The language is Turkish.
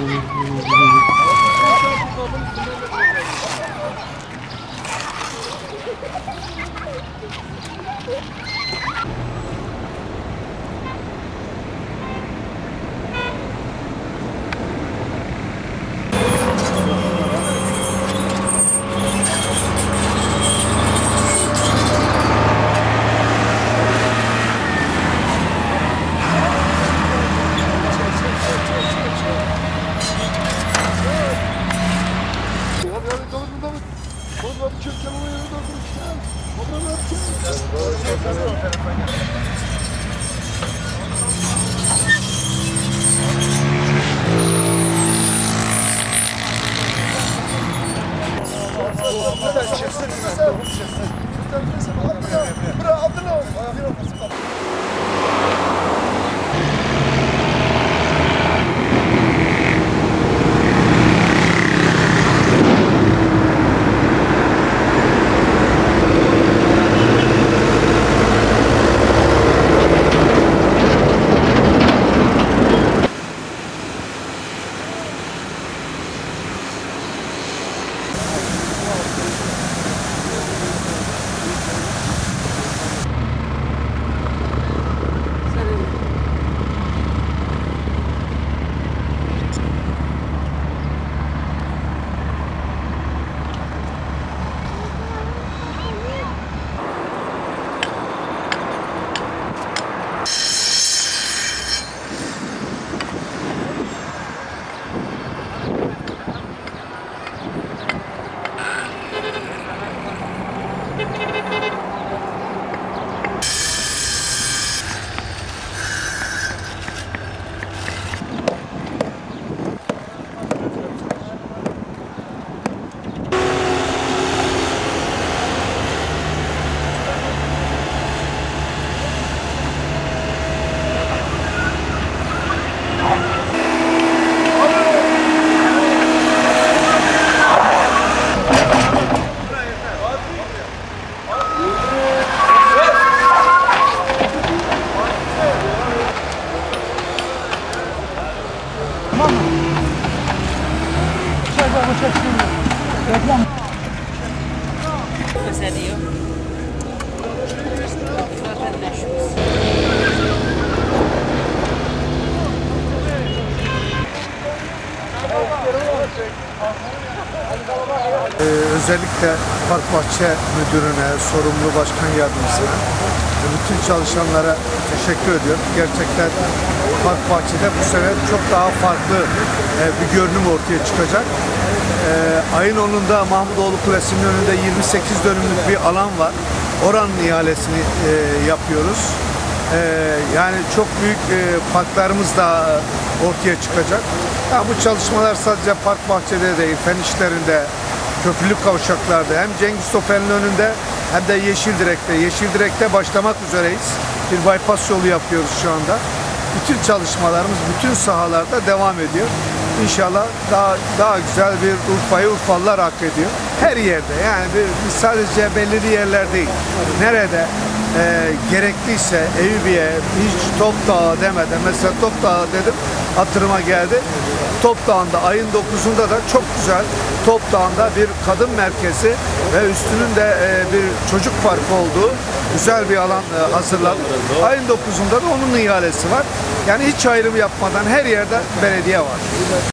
Thank you. Çıksın, çıksın. Çıksın, çıksın. Bırak, Abdullah. Ayakları olmasın. Özeniyor. Vatandaşımız. Ee, özellikle Park Bahçe Müdürü'ne, sorumlu başkan yardımcısına ve bütün çalışanlara teşekkür ediyorum. Gerçekten Park Bahçe'de bu sene çok daha farklı e, bir görünüm ortaya çıkacak. E, ayın 10'unda Mahmudoğlu Kulesi'nin önünde 28 dönümlük bir alan var. Oranın ihalesini e, yapıyoruz. E, yani çok büyük e, parklarımız da ortaya çıkacak. Ya bu çalışmalar sadece Park Bahçe'de değil, fen işlerinde, köprülük kavşaklarda hem Cengiz Topel'in önünde hem de Yeşildirek'te. Yeşildirek'te başlamak üzereyiz. Bir bypass yolu yapıyoruz şu anda. Bütün çalışmalarımız bütün sahalarda devam ediyor. İnşallah daha daha güzel bir Urfa'yı Urfalılar hak ediyor. Her yerde yani bir, sadece belirli yerler değil. Nerede e, gerekliyse Eyüpiye hiç Top Dağı demeden mesela Top Dağı dedim hatırıma geldi. Top Dağı'nda ayın 9'unda da çok güzel Top Dağı'nda bir kadın merkezi ve üstünün de e, bir çocuk parkı olduğu güzel bir alan e. Ayın 9'unda da onun ihalesi var. Yani hiç ayrım yapmadan her yerde belediye var.